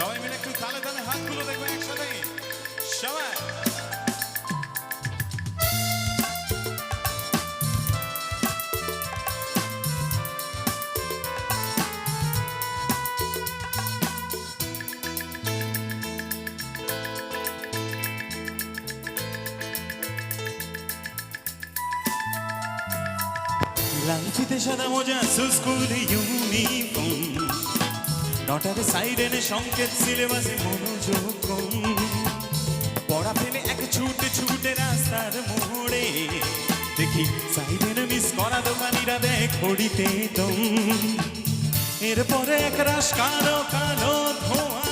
সবাই মিলে একটু তালে তালে হাতগুলো দেখবে একসাথে সবাই। লাঞ্চিতে সাদা মোজা স্কুল ইউনিফর্ম। নটার সাইরেনে সংকেত সিলেবাসে মনোযোগ পড়া ফেলে এক ছুটে ছুটে রাস্তার মোড়ে দেখি সাইরেন মিস করা দোকানিরা দেখ ঘড়িতে দম এরপরে এক রাস কালো কালো ধোঁয়া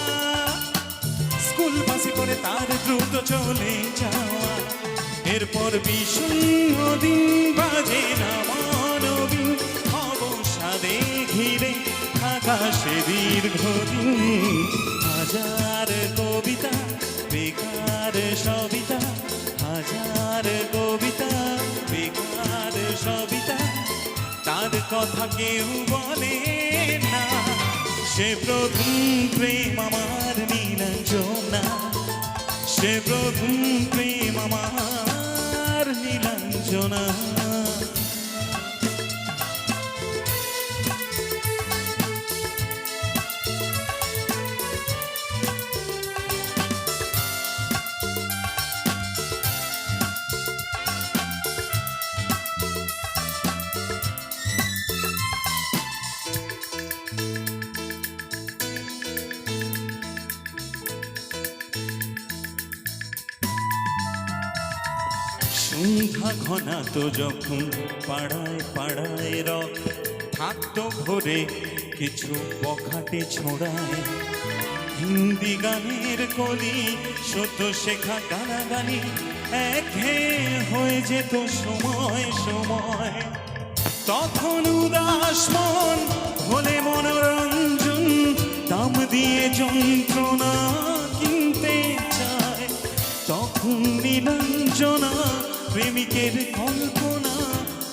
স্কুল বাসে করে তার দ্রুত চলে যাওয়া এরপর বিষণ্ণ দিন বাজে না মানবী অবসাদে আকাশে দীর্ঘদিন হাজার কবিতা, বেকার সবিতা, হাজার কবিতা, বেকার সবিতা। তার কথা কেউ বলে না, সে প্রথম প্রেম আমার নীলাঞ্জনা। সে প্রথম প্রেম আমার নীলাঞ্জনা। সন্ধ্যা ঘনা তো যখন পাড়ায় পাড়ায় রক ঘরে কিছু বখাটে ছোড়ায়। হিন্দি গানের কলি সত্য শেখা গানাগানি একঘেয়ে হয়ে যেত সময় সময়। তখন উদাস মন, হলে মনোরঞ্জন, দাম দিয়ে যন্ত্রণা। প্রেমিকের কল্পনা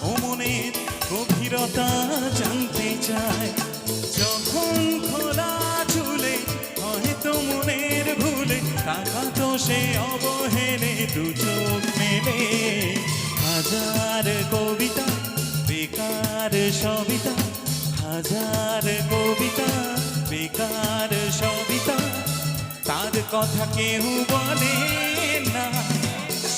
ও মনের গভীরতা জানতে চায়। যখন খোলা চুলে, হয়তো মনের ভুলে, টাকা তো সে অবহেলে, দু মেলে। হাজার কবিতা, বেকার সবিতা, হাজার কবিতা, বেকার সবিতা, তার কথা কেউ বলে।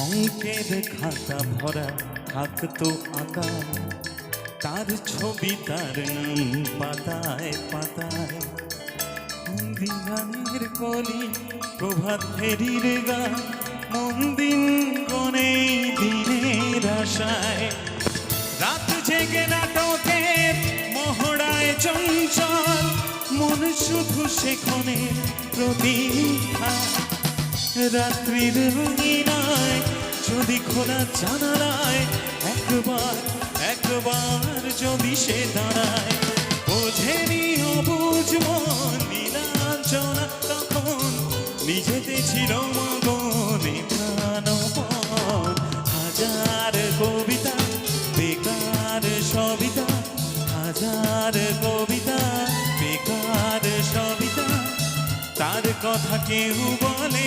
অঙ্কের খাতা ভরা থাকতো আঁকা। তার ছবি তার নাম পাতায় পাতায়। গানের কলি প্রভাত ফেরির গান মন্দিন গনে দিনের আশায়। রাত জেগে নাটকের মহড়ায় চঞ্চল। মন শুধু সেখানে প্রতীক্ষা রাত্রির রঙিনায় যদি খোলা জানালায়, একবার একবার যদি সে দাঁড়ায় বোঝেনি অবুঝ মন নীলাঞ্জনা তখন নিজেতে ছিল মগনে প্রাণপণ হাজার কবিতা, বেকার সবিতা, হাজার কবিতা, বেকার সবিতা, তার কথা কেউ বলে।